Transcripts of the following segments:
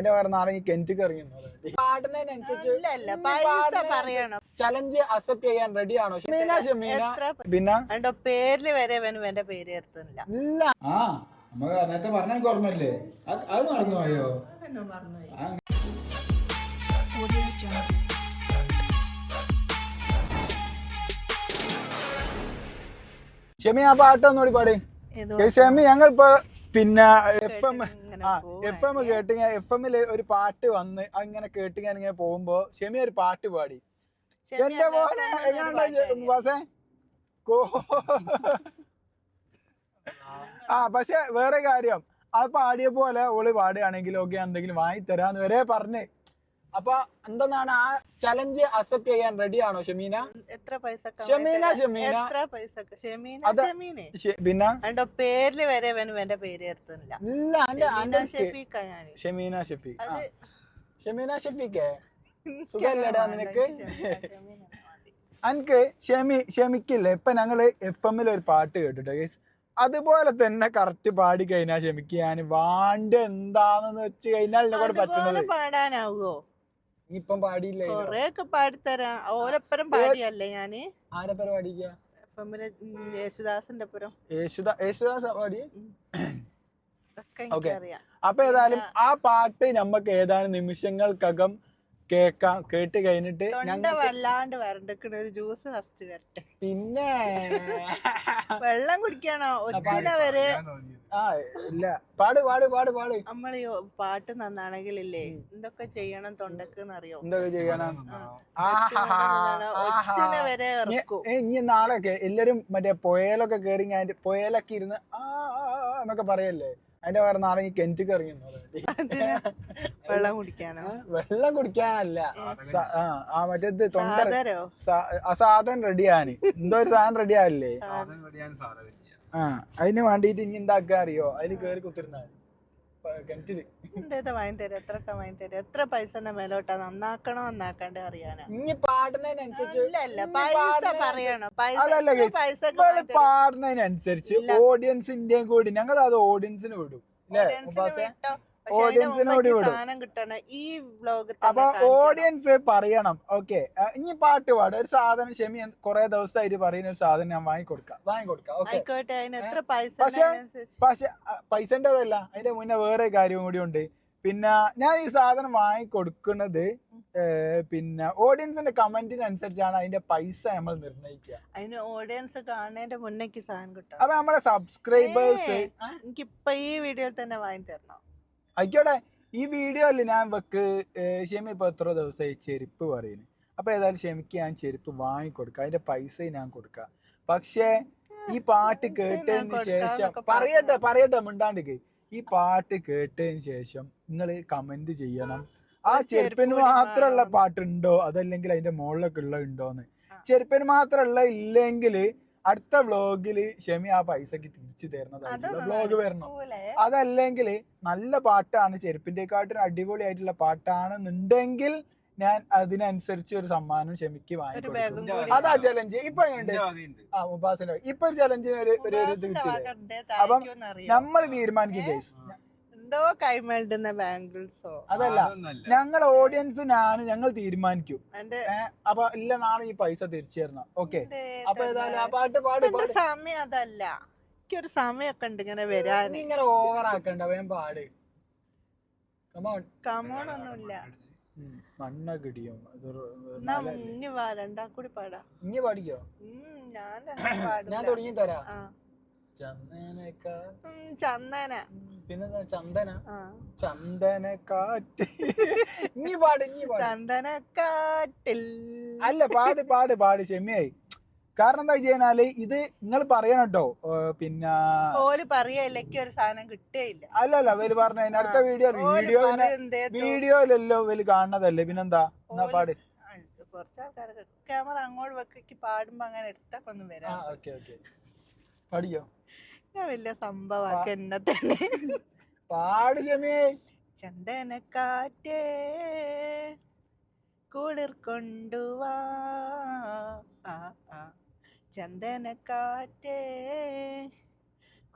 അതിന്റെ വേറെ നാളെ ഈ കെന്റിക്ക് ഇറങ്ങി പാടുന്നതിനനുസരിച്ച് ഇല്ല ഇല്ല പൈസ പറയണം. ചലഞ്ച് അക്സെപ്റ്റ് ചെയ്യാൻ റെഡി ആണോ? ഷമീന ഷമീന എത്ര പിന്നെ എന്റെ പേരിൽ വരെ എന്റെ പേര് ചേർത്തില്ല ഇല്ല. ആ നമുക്ക് നേരത്തെ പറഞ്ഞ എനിക്ക് ഓർമ്മയില്ലേ? അത് മറന്നുപോയോ മറന്നു പോയോ? ഷമി ആ. പാട്ട് ഒന്നുകൂടി പാടി. ഷമി ഞങ്ങൾ ഇപ്പൊ പിന്നെ എഫ് എം എഫ് എം കേട്ട് എഫ് എമ്മിൽ ഒരു പാട്ട് വന്ന് അങ്ങനെ കേട്ട് ഞാൻ ഇങ്ങനെ പോകുമ്പോ ഷെമി ഒരു പാട്ട് പാടി. എന്റെ മോനെ ഷെമി എന്നൊരു എങ്ങനെയുണ്ട് പാട്ടാണ്. ബസേ കോ ആ പക്ഷെ വേറെ കാര്യം. അത് പാടിയ പോലെ ഓൾ പാടുകയാണെങ്കിൽ ഓക്കെ എന്തെങ്കിലും വാങ്ങി തരാന്ന് വരെ പറഞ്ഞ്. അപ്പൊ എന്താണ് ആ ചലഞ്ച് അക്സെപ്റ്റ് ചെയ്യാൻ റെഡി ആണോ ഷമീന? എത്ര പൈസ ഷമീന, ഷമീന. എത്ര പൈസ ഷെമീന ഷെമീനെ. പിന്നെ? എന്റെ പേരിൽ വരെ എന്റെ പേര് ചേർത്തില്ല ഇല്ല ഷെഫീക്ക ഞാൻ. ഷമീന ഷെഫീഖ് ഷമീന ഷെഫീഖേ? സുഖല്ലടാ നിനക്ക്? ഷെമീന, ഷമി ഷെമിക്കില്ലേ? ഇപ്പൊ ഞങ്ങൾ എഫ് എമ്മിൽ ഒരു പാട്ട് കേട്ടിട്ടോ ഗൈസ് അതുപോലെ തന്നെ കറക്റ്റ് പാടി കഴിഞ്ഞാൽ ക്ഷമിക്ക് ഞാൻ വാണ്ട് എന്താണെന്ന് വെച്ച് കഴിഞ്ഞാൽ എന്നെ കൂടെ പറ്റുന്നത്. ഇപ്പം പാടിയില്ല? കൊറേ ഒക്കെ പാടിത്തരാം ഓരപ്പുറം പാടിയല്ലേ ഞാൻ? ആരെ പാടിക്ക? യേശുദാസിന്റെ പുരം യേശുദാ യേശുദാസ് പാടി. എനിക്കറിയാം. അപ്പൊ ഏതായാലും ആ പാട്ട് നമുക്ക് ഏതാനും നിമിഷങ്ങൾക്കകം കേക്കാം കേട്ട് കഴിഞ്ഞിട്ട് തൊണ്ട വല്ലാണ്ട് വരണ്ടിക്കണ ഒരു ജ്യൂസ് ഫസ്റ്റ് വരട്ടെ. പിന്നെ വെള്ളം കുടിക്കാനോ ഒച്ചിന വരെ ആ ഇല്ല. പാട് പാട് പാട് പാട്. നമ്മൾ പാട്ട് പാട്ട് നന്നാണെങ്കിലില്ലേ എന്തൊക്കെ ചെയ്യണം തൊണ്ടക്ക് അറിയോ എന്തൊക്കെ ചെയ്യണം? ഒച്ചിന വരെ ഇനി നാളെയൊക്കെ എല്ലാരും മറ്റേ പുഴയിലൊക്കെ കേറി ഞാൻ പുഴയിലൊക്കെ ഇരുന്ന് ആ ആ, ആ എന്നൊക്കെ പറയല്ലേ? അതിന്റെ വേറെ നാളെ ഈ കെന്റിക്ക് ഇറങ്ങി വെള്ളം കുടിക്കാനോ? വെള്ളം കുടിക്കാനല്ല. ആ മറ്റേത് തൊണ്ട സാധനം? റെഡിയാന് എന്തോ ഒരു സാധനം റെഡി ആവില്ലേ? ആ അതിന് വേണ്ടിട്ട് ഇനി എന്താക്കാ അറിയോ? അതിന് കേറി കുത്തിരുന്ന കിണറ്റിൽ എന്തേതാ വാങ്ങി തരാം എത്രയൊക്കെ വാങ്ങി തരാം എത്ര പൈസന്റെ മേലോട്ടാ നന്നാക്കണോ നന്നാക്കണ്ടേ അറിയാനാ ഇനി പാടുന്നതിനനുസരിച്ച് പൈസ പൈസ അതല്ല guys. പൈസ ഒക്കെ ഇവൾ വാങ്ങി തരാം. പാടുന്നതിനനുസരിച്ച് ഇല്ല. ഓഡിയൻസിന്റെയും കൂടി ഞങ്ങൾ അത് ഓഡിയൻസിന് വിടും അല്ലേ Audience ന് വിട്ടോ. പക്ഷെ. സാധനം കിട്ടണം ഈ വ്ലോഗ് അപ്പൊ ഓഡിയൻസ് പറയണം. ഓക്കെ ഇനി പാട്ട് പാടും. ഒരു സാധനം ക്ഷമി കുറെ ദിവസമായിട്ട് പറയുന്ന ഒരു സാധനം ഞാൻ വാങ്ങിക്കൊടുക്കാം. വാങ്ങിക്കൊടുക്കാം. ഓക്കെ ആയിക്കോട്ടെ അതിന് എത്ര പൈസ പക്ഷെ- അതിനനുസരിച്ച് പൈസന്റെ അതല്ല. അതിന്റെ മുന്നേ വേറെ കാര്യം കൂടി ഉണ്ട്. പിന്നെ ഞാൻ ഈ സാധനം വാങ്ങിക്കൊടുക്കുന്നത് പിന്നെ ഓഡിയൻസിന്റെ കമന്റിനനുസരിച്ചാണ് അതിന്റെ പൈസ നമ്മൾ നിർണയിക്കുക. അതിന് ഓഡിയൻസ് കാണുന്നതിന്റെ മുന്നേക്ക് സാധനം കിട്ടും അപ്പൊ നമ്മുടെ സബ്സ്ക്രൈബേഴ്സ് എനിക്ക് ഇപ്പൊ ഈ വീഡിയോയിൽ തന്നെ വാങ്ങി തരണം ആയിക്കോട്ടെ ഈ വീഡിയോ അല്ലേ ഞാൻ വെക്ക് ഷെമി ഇപ്പോൾ എത്ര ദിവസമായി ചെരുപ്പ് പറയുന്നു അപ്പോൾ ഏതായാലും ഷെമിക്ക് ഞാൻ ചെരുപ്പ് വാങ്ങിക്കൊടുക്കാം. അതിന്റെ പൈസ ഞാൻ കൊടുക്കാം. പക്ഷേ ഈ പാട്ട് കേട്ടതിന് ശേഷം. പറയട്ടെ പറയട്ടെ മിണ്ടാണ്ടിക്ക്. ഈ പാട്ട് കേട്ടതിന് ശേഷം നിങ്ങൾ കമന്റ് ചെയ്യണം. ആ ചെരുപ്പിന് മാത്രമുള്ള പാട്ടുണ്ടോ? അതല്ലെങ്കിൽ അതിന്റെ മുകളിലൊക്കെ ഉള്ള ഉണ്ടോന്ന്. ചെരുപ്പിന് മാത്രമുള്ള ഇല്ലെങ്കിൽ അടുത്ത വ്ലോഗിൽ ഷെമി ആ പൈസക്ക് തിരിച്ചു തരുന്നതായിട്ടുള്ള വ്ലോഗ് വരണം. അതല്ലെങ്കിൽ നല്ല പാട്ടാണ് ചെരുപ്പിന്റെക്കാട്ടിലും അടിപൊളിയായിട്ടുള്ള പാട്ടാണെന്നുണ്ടെങ്കിൽ ഞാൻ അതിനനുസരിച്ച് ഒരു സമ്മാനം ക്ഷമിക്ക് വാങ്ങി വാങ്ങിക്കൊടുക്കും അതാ ചലഞ്ച് ഇപ്പൊ എങ്ങനെയുണ്ട്? ആ മുബാസിന്റെ ഇപ്പൊ ഒരു ചലഞ്ചിന് ഒരു ഒരു ഇത് കിട്ടില്ലേ? അപ്പം നമ്മൾ തീരുമാനിക്കും ഗൈസ് എന്തോ കൈമേണ്ടുന്ന ബാംഗിൾസോ? അതല്ല ഞങ്ങൾ ഓഡിയൻസ് ഞാൻ ഞങ്ങൾ തീരുമാനിക്കും. അപ്പൊ ഇല്ല നാളെ ഈ പൈസ തിരിച്ചു തരണം. ഓക്കെ. എന്തേ അപ്പൊ ഏതായാലും ആ പാട്ട് പാട് സമയം? അതല്ല. എനിക്കൊരു സമയമൊക്കെ ഉണ്ട് ഇങ്ങനെ വരാൻ ഇങ്ങനെ ഓവർ ആക്കണ്ട വേം പാട്. കമോൺ കമോൺ ഒന്നുമില്ല. എന്നാ നല്ല- ഇനി വാ രണ്ടാ കൂടി പാടാ. ഇനി പാടിക്കോ? ഞാൻ ഞാൻ തുടങ്ങി തരാം. ചന്ദന പിന്നെ ചന്ദന. ചന്ദന? കാറ്റ്. ഇനി പാട് ഇനി ചന്ദന അല്ല പാട് പാട് പാട്. ക്ഷമയായി കാരണം എന്താ വെച്ച് ഇത് നിങ്ങൾ പറയണം കേട്ടോ. പിന്നെ ഓൽ പറയല്ലേക്ക് ഒരു സാധനം കിട്ടേയില്ല. അല്ല അല്ല വൽ പറഞ്ഞ അടുത്ത വീഡിയോ വീഡിയോ വീഡിയോയിലല്ലോ വൽ കാണുന്നതല്ലേ. പിന്നെന്താ? എന്നാ പാട്. കുറച്ച് ആൾക്കാരൊക്കെ ക്യാമറ അങ്ങോട്ട് വെക്കി പാടുമ്പോ അങ്ങനെ എടുത്തൊക്കെ ഒന്നും ആ വരാം ഓക്കെ ഓക്കെ. പാടിയോ ഞാൻ വലിയ സംഭവമാക്കി എന്നെ തന്നെ. പാട് ക്ഷമയേ ചന്ദനക്കാറ്റേ കുളിർ കൊണ്ടുവാ ആ. ചന്ദനക്കാറ്റേ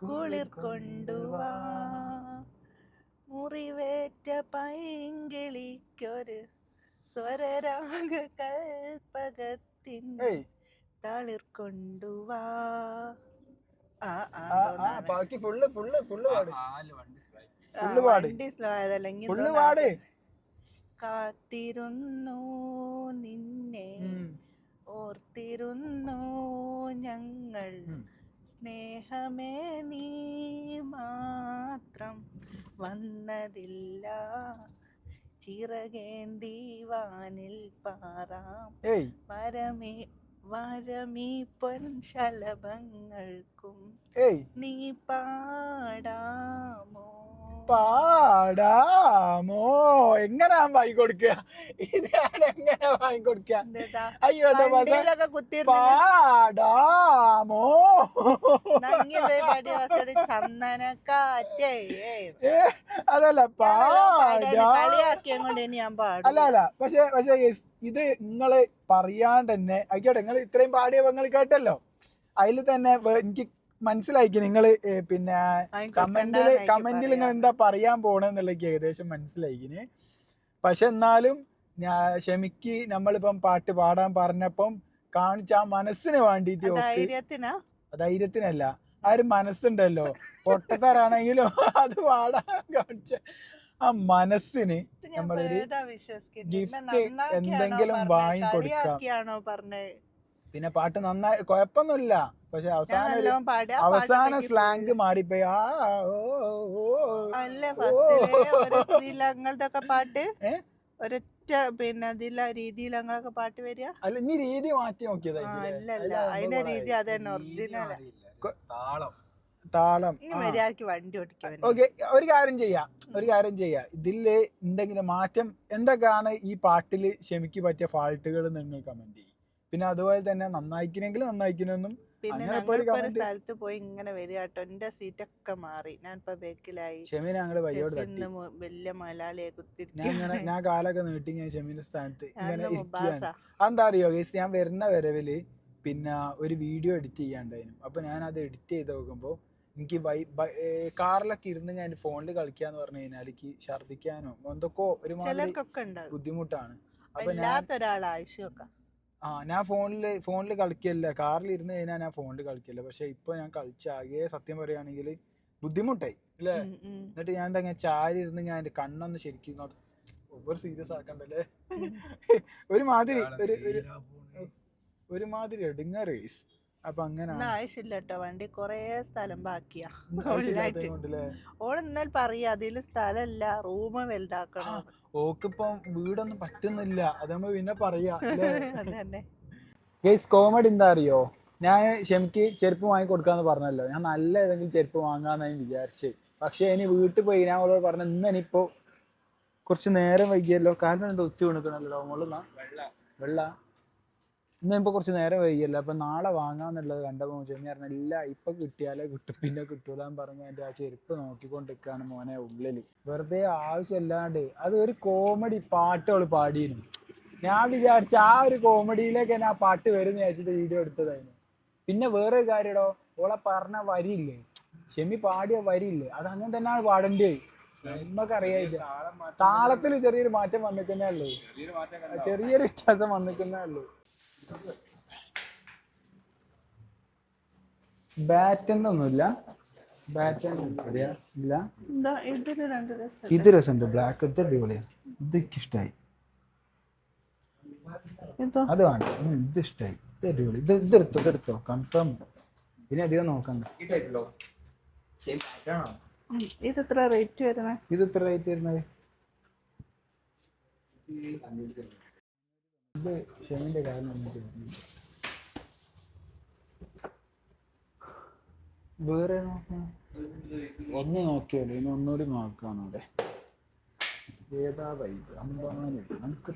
കുളിർ കൊണ്ടുവാ മുറിവേറ്റ പൈങ്കിളിക്കൊരു സ്വരരാഗ കൽപ്പകത്തിൻ തളിർ കൊണ്ടുവാ. ബാക്കി ഫുള്ള് ഫുള്ള് ഫുള്ള് പാട്. ഫുള്ള് പാട്. ഫുള്ള്. പാട്. കാത്തിരുന്നു നിന്നെ. ഓർത്തിരുന്നു ഞങ്ങൾ. സ്നേഹമേ നീ മാത്രം വന്നതില്ല. ചിറകേന്തി വാനിൽ പാറാം. ഏയ്. വരമേ വരമീ പൊൻശലഭങ്ങൾക്കും ഏയ്. നീ പാടാമോ പാടാമോ? എങ്ങനെ വാങ്ങി കൊടുക്കുക? ഇത് ഞാൻ എങ്ങനെ പാടാമോ? അതല്ല അല്ല അല്ല പക്ഷെ പക്ഷെ ഇത് നിങ്ങൾ പറയാണ്ട് തന്നെ ആയിക്കോട്ടെ നിങ്ങൾ ഇത്രയും പാടിയ നിങ്ങൾ കേട്ടല്ലോ. അതിൽ തന്നെ എനിക്ക് മനസ്സിലാക്കി നിങ്ങൾ പിന്നെ കമന്റിൽ കമന്റിൽ നിങ്ങൾ എന്താ പറയാൻ പോണെന്നുള്ളത് ഏകദേശം മനസ്സിലായിക്കിന്. പക്ഷെ എന്നാലും ഞാൻ ക്ഷമിക്ക് നമ്മളിപ്പം പാട്ട് പാടാൻ പറഞ്ഞപ്പം കാണിച്ച ആ മനസ്സിന് വേണ്ടിയിട്ട് ധൈര്യത്തിനല്ല ആ ഒരു മനസ്സുണ്ടല്ലോ. പൊട്ടത്തരാണെങ്കിലും അത് പാടാൻ കാണിച്ച ആ മനസ്സിന് നമ്മളൊരു ഗിഫ്റ്റ് എന്തെങ്കിലും വാങ്ങി കൊടുക്കാം പിന്നെ പാട്ട് നന്നായി കുഴപ്പമൊന്നുമില്ല പക്ഷെ അവസാന അവസാനം സ്ലാങ് മാറിപ്പോയി. ആ. അല്ലേ പാട്ട്? ഒരൊറ്റ പിന്നെ രീതിയിൽ അങ്ങനൊക്കെ പാട്ട് വരിക? അല്ല നീ രീതി മാറ്റി നോക്കിയത് അല്ലല്ല. അതിന്റെ രീതി അത് തന്നെ ഒറിജിനൽ താളം. താളം. മര്യാദയ്ക്ക് വണ്ടി ഓടിക്കാൻ ഓക്കെ ഒരു കാര്യം ചെയ്യാം ഒരു കാര്യം ചെയ്യാം. ഇതിൽ എന്തെങ്കിലും മാറ്റം എന്തൊക്കെയാണ് ഈ പാട്ടിൽ ക്ഷമിക്ക് പറ്റിയ ഫാൾട്ടുകൾ നിങ്ങൾ കമന്റ് ചെയ്യും. പിന്നെ അതുപോലെ തന്നെ നന്നായിക്കണമെങ്കിൽ നന്നായിക്കണമെന്നും പിന്നെ ഞങ്ങളിപ്പോ സ്ഥലത്ത് പോയി ഇങ്ങനെ വരിക കേട്ടോ. എന്റെ സീറ്റൊക്കെ മാറി. ഞാൻ ഇപ്പൊ ബേക്കിലായി വലിയ മലയാളിയെ ഞാൻ ഇങ്ങനെ ഞാൻ കാലൊക്കെ നീട്ടി ഞാൻ ഷെമിന്റെ സ്ഥാനത്ത് ഇരിക്കുകയാണ്. അറിയോ ഗൈസ് ഞാൻ വരുന്ന വരവിൽ പിന്നെ ഒരു വീഡിയോ എഡിറ്റ് ചെയ്യാണ്ടായിരുന്നു. അപ്പൊ ഞാൻ അത് എഡിറ്റ് ചെയ്ത് നോക്കുമ്പോ എനിക്ക് വൈ കാറിലൊക്കെ ഇരുന്ന് ഞാൻ ഫോണിൽ കളിക്കാന്ന് പറഞ്ഞു കഴിഞ്ഞാൽ എനിക്ക് ഛർദിക്കാനോ എന്തൊക്കെയോ ഒരു ബുദ്ധിമുട്ടാണ്. അപ്പൊ ഞാൻ ആ ഞാൻ ഫോണിൽ ഫോണിൽ കളിക്കല്ല കാറിൽ ഇരുന്ന് കഴിഞ്ഞാൽ ഞാൻ ഫോണിൽ കളിക്കല്ല പക്ഷെ ഇപ്പൊ ഞാൻ കളിച്ച ആകെ സത്യം പറയുകയാണെങ്കിൽ ബുദ്ധിമുട്ടായി അല്ലേ? എന്നിട്ട് ഞാൻ എന്താ ചാരി ഇരുന്ന് ഞാൻ എന്റെ കണ്ണൊന്ന് ശരിക്കും ഒവർ സീരിയസ് ആക്കണ്ടല്ലേ? ഒരുമാതിരി ഒരു ഒരു ഒരുമാതിരി എടുങ്ങ റേസ് അപ്പൊ അങ്ങനെ ആവശ്യമില്ല കേട്ടോ വണ്ടി കൊറേ സ്ഥലം ബാക്കിയാ. ഓൾ എന്നാൽ പറയാ അതിൽ സ്ഥലല്ല റൂം വലുതാക്കണം ഓക്കിപ്പം വീടൊന്നും പറ്റുന്നില്ല. അത് നമ്മൾ പിന്നെ പറയാ ഗൈസ് കോമഡി എന്താ അറിയോ? ഞാൻ ഷെമിക്ക് ചെരുപ്പ് വാങ്ങി കൊടുക്കാന്ന് പറഞ്ഞല്ലോ. ഞാൻ നല്ല ഏതെങ്കിലും ചെരുപ്പ് വാങ്ങാന്നായി വിചാരിച്ച്. പക്ഷെ ഇനി വീട്ടിൽ പോയി ഞാൻ അവളോട് പറഞ്ഞ ഇന്ന് ഇനിയിപ്പോ കുറച്ച് നേരം വൈകിയല്ലോ. കാരണം എന്താ ഒത്തി വീണിക്കണല്ലോ വെള്ള വെള്ള. ഇന്ന് ഇപ്പൊ കുറച്ച് നേരം വൈകിയല്ലോ. അപ്പൊ നാളെ വാങ്ങാന്നുള്ളത് കണ്ടപ്പോ ചോദിച്ചു പറഞ്ഞ ഇല്ല ഇപ്പൊ കിട്ടിയാലേ കിട്ടും പിന്നെ കിട്ടൂലെന്ന് പറഞ്ഞ് എന്റെ ആ ചെരുപ്പ് നോക്കിക്കൊണ്ടിരിക്കാണ് മോനെ ഉള്ളിൽ. വെറുതെ ആവശ്യമില്ലാണ്ട് അത് ഒരു കോമഡി പാട്ടുകൾ പാടിയിരുന്നു. ഞാൻ വിചാരിച്ച ആ ഒരു കോമഡിയിലേക്ക് തന്നെ ആ പാട്ട് വരുന്ന വിചാരിച്ചിട്ട് വീഡിയോ എടുത്തതായിരുന്നു. പിന്നെ വേറെ ഒരു കാര്യടോ ഓളെ പറഞ്ഞ വരിയില്ലേ? ഷെമി പാടിയ വരിയില്ലേ? അത് അങ്ങനെ തന്നെയാണ് പാടേണ്ടത് നമുക്കറിയായില്ല താളത്തിൽ ചെറിയൊരു മാറ്റം വന്നിക്കുന്നേ ഉള്ളൂ ചെറിയൊരു വ്യത്യാസം വന്നിക്കുന്നേ ഉള്ളൂ ബാറ്റന്റെ ഒന്നുമില്ല ഇല്ല. ഇത് രസമുണ്ട്. ബ്ലാക്ക് ഇത് അടിപൊളിയാണ് ഇത് ഇഷ്ടായി അത് വേണ്ട. ഇത് ഇഷ്ടായി. ഇത് അടിപൊളി. ഇത് ഇത് എടുത്തോ ഇത് എടുത്തോ. കൺഫേം ഇനി അധികം നോക്കണ്ട. ഇത് എത്ര റേറ്റ് വരുന്നത് ഇത് എത്ര റേറ്റ് വരുന്നത്? ഇത് ഷെമിന്റെ കാരണം. വേറെ നോക്കണം ഒന്ന് നോക്കിയാലേ? ഇനി ഒന്നുകൂടി നോക്കാണ് അവിടെ. ഏതാ വൈബ് അമ്പാനി നമുക്ക്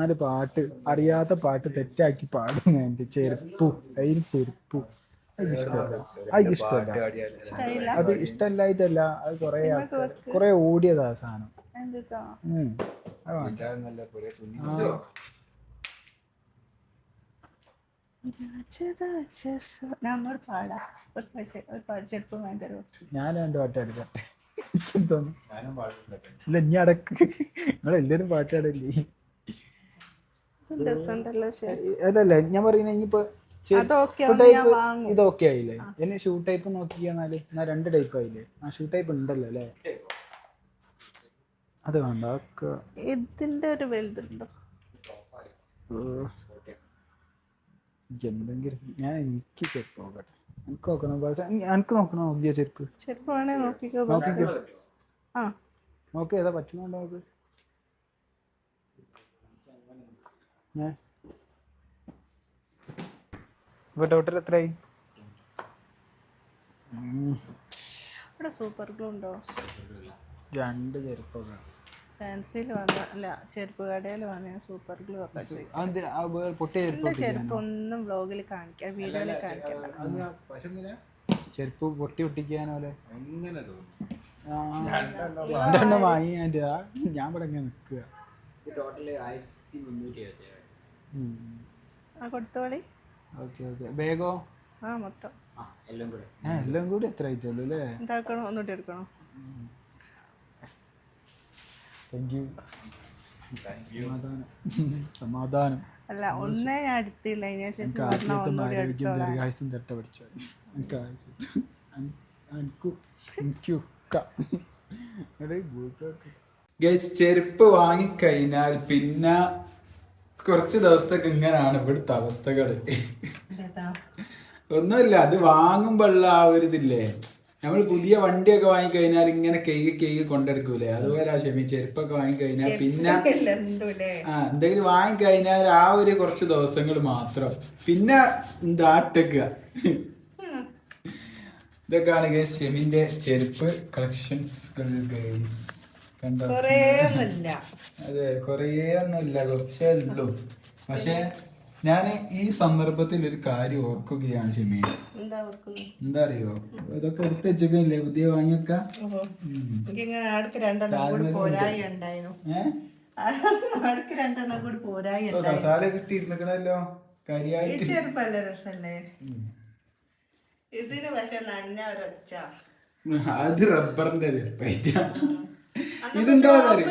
ആര് പാട്ട്? അറിയാത്ത പാട്ട് തെറ്റാക്കി പാടുന്ന എന്റെ ചെരുപ്പു. അതിന് ചെരുപ്പു. അതിഷ്ടമല്ല അത് ഇഷ്ടമല്ലായിട്ടല്ല അത് കൊറേ കൊറേ ഓടിയതാ സാധനം. ഞാൻ പാടാം ഒരു പൈസ ഒരു പാട് ചെറുപ്പം വാങ്ങി തരുമോ ഞാൻ രണ്ട് പാട്ട് എടുക്കട്ടെ. എനിക്കെന്തോന്നു ഇല്ല ഇനി അടക്ക്. നിങ്ങളെല്ലാരും പാട്ടാടല്ലേ? അതല്ല ഞാൻ പറയുന്നത് ഇനിയിപ്പോ ഇത് ഓക്കെ ആയില്ലേ? എന്നെ ഷൂ ടൈപ്പ് എന്നാ രണ്ട് ടൈപ്പ് ആയില്ലേ? ആ ഷൂ ടൈപ്പ് ഉണ്ടല്ലോ അല്ലേ? അത് വേണ്ട ഇതിന്റെ ഒരു വലുതുണ്ടോ? എന്തെങ്കിലും ഞാൻ എനിക്ക് ചെരുപ്പ് നോക്കട്ടെ. എനിക്ക് നോക്കണം പക്ഷേ എനിക്ക് നോക്കണം നോക്കിയ ചെരുപ്പ്. ചെരുപ്പ് വേണേ നോക്കിക്കോ നോക്കിക്കോ. ആ. നോക്ക് ഏതാ പറ്റുന്നുണ്ടോ അത് ഞാൻ ഇപ്പൊ ടോട്ടൽ എത്രയായി? ഇവിടെ സൂപ്പർ ഗ്ലൂ ഉണ്ടോ? രണ്ട് ചെരുപ്പൊക്കെ. ഫാൻസിയിൽ വന്ന അല്ല ചെരുപ്പ് കടയിൽ വന്ന സൂപ്പർ ഗ്ലൂ ഒക്കെ എന്റെ ചെരുപ്പ് ഒന്നും വ്ലോഗിൽ കാണിക്കാൻ വീഡിയോയിൽ കാണിക്കണ്ട. ചെരുപ്പ് പൊട്ടി ഒട്ടിക്കാൻ പോലെ. രണ്ടെണ്ണം വാങ്ങി. ഞാൻ ഇവിടെ ഇങ്ങനെ നിൽക്കുക. ആ കൊടുത്തോളി. Okay okay. ബേഗോ? ആ മൊത്തം. എല്ലാം കൂടി. എത്ര ആയിട്ടുള്ളൂ അല്ലേ? എന്താക്കണോ? ഒന്നുകൂടി എടുക്കണോ? താങ്ക് യു സമാധാനം. അല്ല ഒന്നേ ഞാൻ എടുത്തില്ല. ദീർഘായുസും പഠിച്ചു ഗൈസ് ചെരുപ്പ് വാങ്ങിക്കഴിഞ്ഞാൽ പിന്നെ കുറച്ച് ദിവസത്തേക്ക് ഇങ്ങനെയാണ് ഇവിടുത്തെ അവസ്ഥകൾ. ഇതാ. ഒന്നുമില്ല അത് വാങ്ങുമ്പോഴുള്ള ആ ഒരു ഇതില്ലേ? നമ്മൾ പുതിയ വണ്ടിയൊക്കെ വാങ്ങിക്കഴിഞ്ഞാൽ ഇങ്ങനെ കേക്ക് കേക്ക് കൊണ്ടെടുക്കൂലേ? അതുപോലെ ആ ക്ഷമി ചെരുപ്പൊക്കെ വാങ്ങിക്കഴിഞ്ഞാൽ പിന്നെ ആ എന്തെങ്കിലും വാങ്ങിക്കഴിഞ്ഞാൽ ആ ഒരു കുറച്ച് ദിവസങ്ങൾ മാത്രം. പിന്നെ ഡാട്ടക്കുക ഇതൊക്കെയാണ് ഗൈസ് ഷെമിന്റെ ചെരുപ്പ് കളക്ഷൻസ് ഗൈസ് കണ്ടോ? അതെ കൊറേ ഒന്നുമില്ല കുറച്ചേ ഉള്ളൂ. പക്ഷെ ഞാൻ ഈ സന്ദർഭത്തിൽ ഒരു കാര്യം ഓർക്കുകയാണ് ഷെമി. എന്താ അറിയോ? ഇതൊക്കെ എടുത്ത് വെച്ചേക്കില്ലേ പുതിയ വാങ്ങിയൊക്കെ? കാര്യായിട്ട് ചെറുപ്പല്ല രസല്ലേ? ഇതിന് പക്ഷെ നന്ന ഒരൊച്ച. അത് റബ്ബറിന്റെ ഇതെന്താ അറിയോ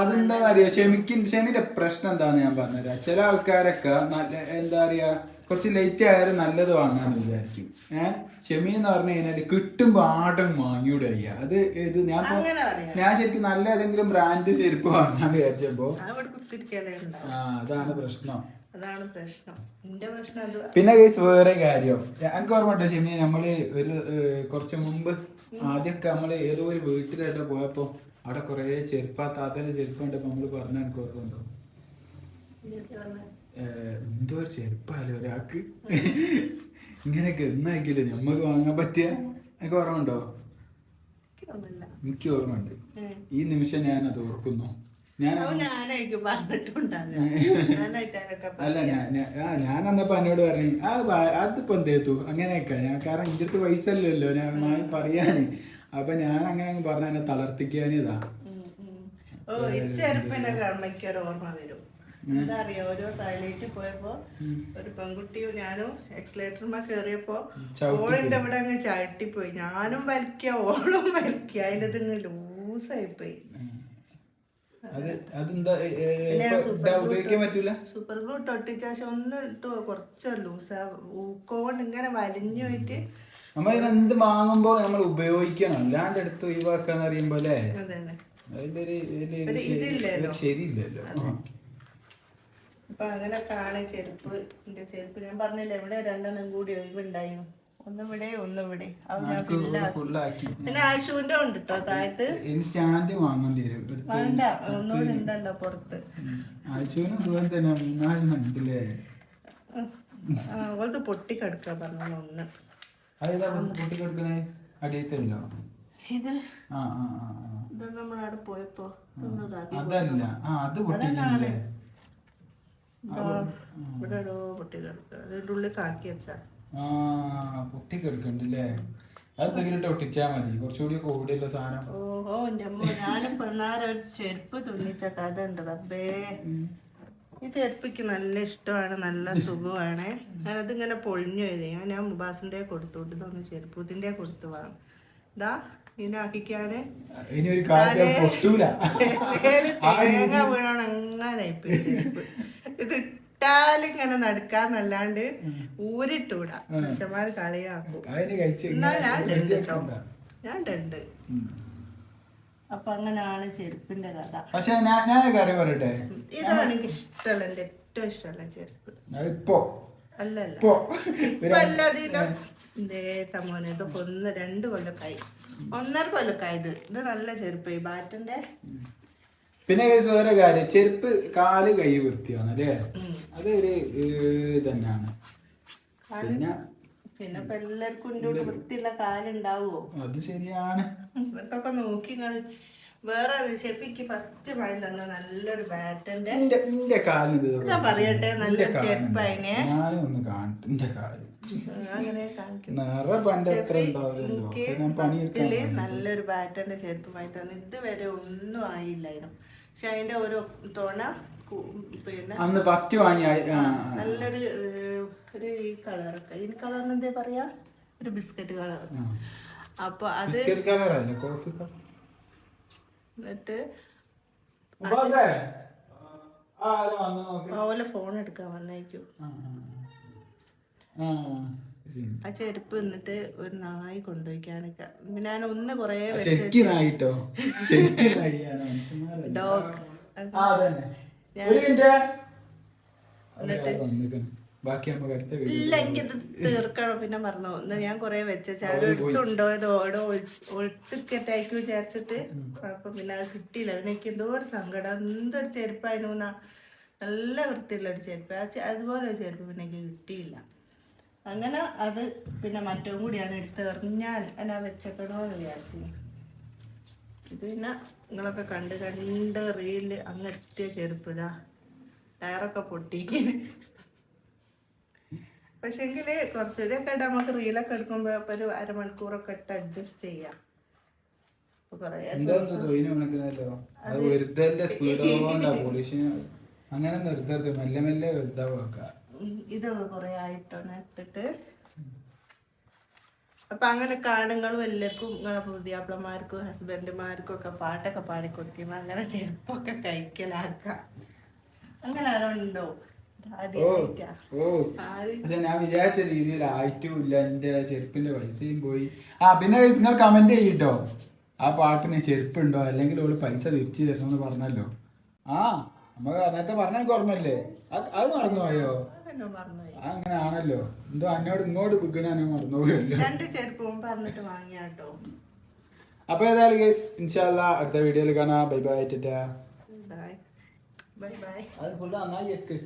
അതെന്താ അറിയാ ഷെമിക്ക് ഷെമിന്റെ പ്രശ്നം എന്താന്ന് ഞാൻ പറഞ്ഞുതരാം. ചില ആൾക്കാരൊക്കെ നല്ല എന്താ പറയാ കുറച്ച് ലേറ്റ് ആയാലും നല്ലത് വാങ്ങാന്ന് വിചാരിക്കും. ഏഹ് ഷെമി എന്ന് പറഞ്ഞു കഴിഞ്ഞാൽ കിട്ടുമ്പോ ആടം വാങ്ങിയൂടെ അയ്യ. അത് ഇത് ഞാൻ ഞാൻ ശരിക്കും നല്ല ഏതെങ്കിലും ബ്രാൻഡ് ചെരുപ്പ് വാങ്ങാൻ വിചാരിച്ചപ്പോ ആ അതാണ് പ്രശ്നം. അതാണ് പ്രശ്നം. എന്റെ പ്രശ്നം അത് പിന്നെ കേസ് വേറെ കാര്യം. എനിക്ക് ഓർമ്മ ഷെമി? നമ്മൾ ഒരു കുറച്ച് മുമ്പ് ആദ്യമൊക്കെ നമ്മൾ ഏതോ ഒരു വീട്ടിലായിട്ട് പോയപ്പോ അവിടെ കൊറേ ചെരുപ്പ് ആ താത്തന്റെ ചെരുപ്പ് പറഞ്ഞു നമ്മൾ പറഞ്ഞ എനിക്ക് ഓർമ്മയുണ്ടോ എന്തോ ഒരു ചെരുപ്പല്ലേ ഒരാൾക്ക്. ഇങ്ങനെയൊക്കെ എന്നാക്കില്ലേ? നമ്മക്ക് വാങ്ങാൻ പറ്റിയ എനിക്ക് ഓർമ്മ ഉണ്ടോ എനിക്ക് ഓർമ്മ ഉണ്ട് ഈ നിമിഷം ഞാൻ അത് ഓർക്കുന്നു ഞാൻ അല്ല ഞാൻ ഞാൻ- അന്നപ്പോ എന്നോട് പറഞ്ഞു ആ അതിപ്പോ എന്ത് ചെയ്തു? അങ്ങനെയൊക്കെ. ഞാൻ കാരണം എന്റെ അടുത്ത് പൈസ അല്ലല്ലോ ഞാൻ പറയാന്. അപ്പൊ ഞാൻ അങ്ങനെ അങ്ങ് പറഞ്ഞ എന്നെ തളർത്തിക്കാനിതാ. ഓ ഈ ചെറുപ്പന്റെ കർമ്മയ്ക്ക് ഒരു ഓർമ്മ വരും. എന്താ അറിയോ ഓരോ സൈലൈറ്റിൽ പോയപ്പോ ഒരു പെൺകുട്ടിയും ഞാനും എക്സലേറ്റർമാർ കയറിയപ്പോ ഓളിന്റെ അവിടെ അങ്ങ് ചവിട്ടിപ്പോയി. ഞാനും വലിക്കുക ഓളും വലിക്കുക അതിന്റെ ഇത് ലൂസായി പോയി ഇതാ സൂപ്പർ ഗ്ലൂ ഒന്നും ഒന്ന് ഇട്ടു കുറച്ച് ലൂസാ ഊക്കോണ്ട് ഇങ്ങനെ വലിഞ്ഞു പോയിട്ട് നമ്മൾ എന്ത് വാങ്ങുമ്പോ നമ്മൾ ഉപയോഗിക്കണം? അല്ലാണ്ട് എടുത്ത് ഒഴിവാക്കാന്ന് അറിയുമ്പോ അല്ലേ? അതിന്റെ ഒരു ശരിയില്ലല്ലോ. അപ്പൊ അങ്ങനെ കാണെ ചെരുപ്പ്. എന്റെ ചെരുപ്പ് ഞാൻ പറഞ്ഞില്ല ഇവിടെ രണ്ടെണ്ണം കൂടി ഒഴിവുണ്ടായിരുന്നു ഒന്നിവിടെ ഒന്നിവിടെ. പിന്നെ ആശുവിന്റെ ഉണ്ട് കേട്ടോ താഴത്ത്. ഇനി സ്റ്റാൻഡ് വാങ്ങേണ്ടി വരും. എടുത്ത് വേണ്ട ഒന്നുകൂടി ഉണ്ടല്ലോ പുറത്ത്. ആഴ്ചവിനും അതുപോലെ തന്നെ മൂന്നാലിനുണ്ടല്ലേ ആ ഓളത് പൊട്ടിക്കെടുക്കാൻ പറഞ്ഞു ഒന്ന്. ഇത് നമ്മളവിടെ പോയപ്പോ അതല്ല. ആ അത് പൊട്ടിക്കണല്ലേ ഇവിടെ ഉള്ളിൽ കാക്കി വെച്ചാ. ആ പൊട്ടിക്കെടുക്കണ്ടല്ലേ അത് എന്തെങ്കിലും ഒട്ടിച്ചാ മതി. കുറച്ചുകൂടി കൂടിയല്ലോ സാധനം. ഓഹോ ഞാനും പിള്ളേരെ ഒരു ചെരുപ്പ് തുന്നിച്ച കഥ ഉണ്ട് റബ്ബേ. ഈ ചെരുപ്പിക്ക് നല്ല ഇഷ്ടമാണ് നല്ല സുഖമാണ്. ഞാനത് ഇങ്ങനെ പൊളിഞ്ഞു വരെ ഞാൻ മുബാസിന്റെ കൊടുത്തു തോന്നുന്നു ചെരുപ്പ് ഇതിന്റെ കൊടുത്തു വാങ്ങും ഇതാ തലയിൽ തേങ്ങ വീണോണ്ട് അങ്ങനെ ഇപ്പൊ ചെരുപ്പ്? ഇത് ഇട്ടാലിങ്ങനെ നടക്കാന്നല്ലാണ്ട് ഊരിട്ടൂടാ. മനുഷ്യന്മാര് കളിയാക്കും. എന്നാ ഞാൻ ഉണ്ട് കേട്ടോ. ഞാൻ ഉണ്ട്. അപ്പൊ അങ്ങനെയാണ് ചെരുപ്പിന്റെ കഥ. പക്ഷെ ഞാൻ ഒരു കാര്യം പറയട്ടെ? ഇതാണ് എനിക്ക് ഇഷ്ടമുള്ള എന്റെ ഏറ്റവും ഇഷ്ടമുള്ള ചെരുപ്പ്. ഇപ്പോ. അല്ലല്ല. ഇപ്പോ. ഇപ്പൊ അല്ലാതെയും ഇതേ തമോനെ ഇതൊക്കെ ഒന്ന് രണ്ട് കൊല്ലക്കായി. ഒന്നര കൊല്ലക്കായത് ഇത്. നല്ല ചെരുപ്പ് ഈ ബാറ്റിന്റെ പിന്നെ ഓരോ വേറെ കാര്യം. ചെരുപ്പ് കാൽ കൈ വൃത്തിയാണ് അല്ലേ. അതൊരു ഇത് തന്നെയാണ് പിന്നെ പിന്നെ ഇപ്പൊ എല്ലാവർക്കും ഇതിന്റെ വൃത്തിയുള്ള കാലുണ്ടാവുമോ അത് ശരിയാണ്. ഇവർക്കൊക്കെ നോക്കി വേറെ ഷെഫിക്ക് ഫസ്റ്റ് വാങ്ങി തന്ന നല്ലൊരു ബാറ്റന്റെ ഞാൻ പറയട്ടെ നല്ല ചെരുപ്പതിനെ ഫസ്റ്റിൽ നല്ലൊരു ബാറ്റന്റെ ചെരുപ്പ് വാങ്ങി തന്നു. ഇതുവരെ ഒന്നും ആയില്ലായിരുന്നു. പക്ഷെ അതിന്റെ ഒരു തുണ പിന്നെ അന്ന് ഫസ്റ്റ് വാങ്ങിയ. നല്ലൊരു ഒരു ഈ കളറൊക്കെ. ഈ കളറിന് എന്താ പറയാ? ഒരു ബിസ്ക്കറ്റ് കളർ. അപ്പൊ അത് ബിസ്ക്കറ്റ് കളറല്ലേ? Coffee colour. എന്നിട്ട് ബോസേ ആ ആരാ വന്ന് നോക്ക്. ഓലെ ഫോൺ എടുക്കാൻ വന്നേക്കു. ആ, ചെരുപ്പ് എന്നിട്ട് ഒരു നായി കൊണ്ടുപോയിക്കാനൊക്കെ. ഞാൻ ഒന്ന് കൊറേ. ഡോഗ്. ഒരു മിനിറ്റ്. അവർ വന്നിക്കണ്. ബാക്കി നമുക്ക് അടുത്ത വീഡിയോ ഇല്ല എനിക്കിത് തീർക്കണം. പിന്നെ പറഞ്ഞു എന്നാ ഞാൻ കൊറേ വെച്ച ചാരുണ്ടോ ഇത് ഓടോ ഒളിച്ചിട്ടായിരിക്കും വിചാരിച്ചിട്ട്. അപ്പൊ പിന്നെ അത് കിട്ടിയില്ല. പിന്നെ എനിക്ക് എന്തോ ഒരു സങ്കടം. എന്തൊരു ചെരുപ്പായിരുന്നു നല്ല വൃത്തിയുള്ള ഒരു ചെരുപ്പ്. ആ അതുപോലെ ഒരു ചെരുപ്പ് പിന്നെ എനിക്ക് കിട്ടിയില്ല. അങ്ങനെ അത് പിന്നെ മറ്റവും കൂടിയാണ് എടുത്ത് എറിഞ്ഞാൽ എന്നാ വെച്ചേക്കണോന്ന് വിചാരിച്ചു ഇത് പിന്നെ നിങ്ങളൊക്കെ കണ്ട് കണ്ട് റീൽ അങ്ങെത്തിയ ചെരുപ്പ് ഇതാ. ടയറൊക്കെ പൊട്ടി പക്ഷെങ്കിൽ കുറച്ചുകൂടിയൊക്കെ ഇട്ട് നമുക്ക് റീലൊക്കെ എടുക്കുമ്പോ ഇപ്പൊ ഒരു അരമണിക്കൂറൊക്കെ ഇട്ട് അഡ്ജസ്റ്റ് ചെയ്യാം. അങ്ങനെ മെല്ലെ മെല്ലെ വെറുതെ ഇതൊക്കെ കൊറേ ആയിട്ടോ ഇട്ടിട്ട് അപ്പൊ അങ്ങനെ കാണുങ്ങളും എല്ലാവർക്കും നിങ്ങളെ പുതിയാപ്പിളമാർക്കും ഹസ്ബൻഡുമാർക്കും ഒക്കെ പാട്ടൊക്കെ പാടിക്കൊടുക്കും അങ്ങനെ ചെരുപ്പൊക്കെ കഴിക്കലാക്കാം അങ്ങനെ ആരോണ്ടോ ഞാൻ വിചാരിച്ച രീതിയിൽ ആയിട്ടും ഇല്ല എന്റെ ചെരുപ്പിന്റെ പൈസയും പോയി. ആ പിന്നെ നിങ്ങൾ കമന്റ് ചെയ്യട്ടോ. ആ പാട്ടിന് ചെരുപ്പുണ്ടോ? അല്ലെങ്കിൽ ഓൾ പൈസ തിരിച്ചു തരണമെന്ന് പറഞ്ഞല്ലോ. ആ നമുക്ക് നേരത്തെ പറഞ്ഞ ഓർമ്മല്ലേ അത് അത് മറന്നുപോയോ? അതെന്നോ മറന്നുപോയി ആ അങ്ങനെ ആണല്ലോ എന്തോ അന്നോട് ഇങ്ങോട്ട് വിൽക്കണ മറന്നുപോയല്ലോ രണ്ട് ചെരുപ്പും പറഞ്ഞിട്ട് വാങ്ങിയാട്ടോ അപ്പൊ ഏതായാലും ഗൈസ് ഇൻഷാല്ല അടുത്ത വീഡിയോയിൽ കാണാം. Bye bye tata. Bye bye bye അത് ഫുള്ള് നന്നായി എക്ക്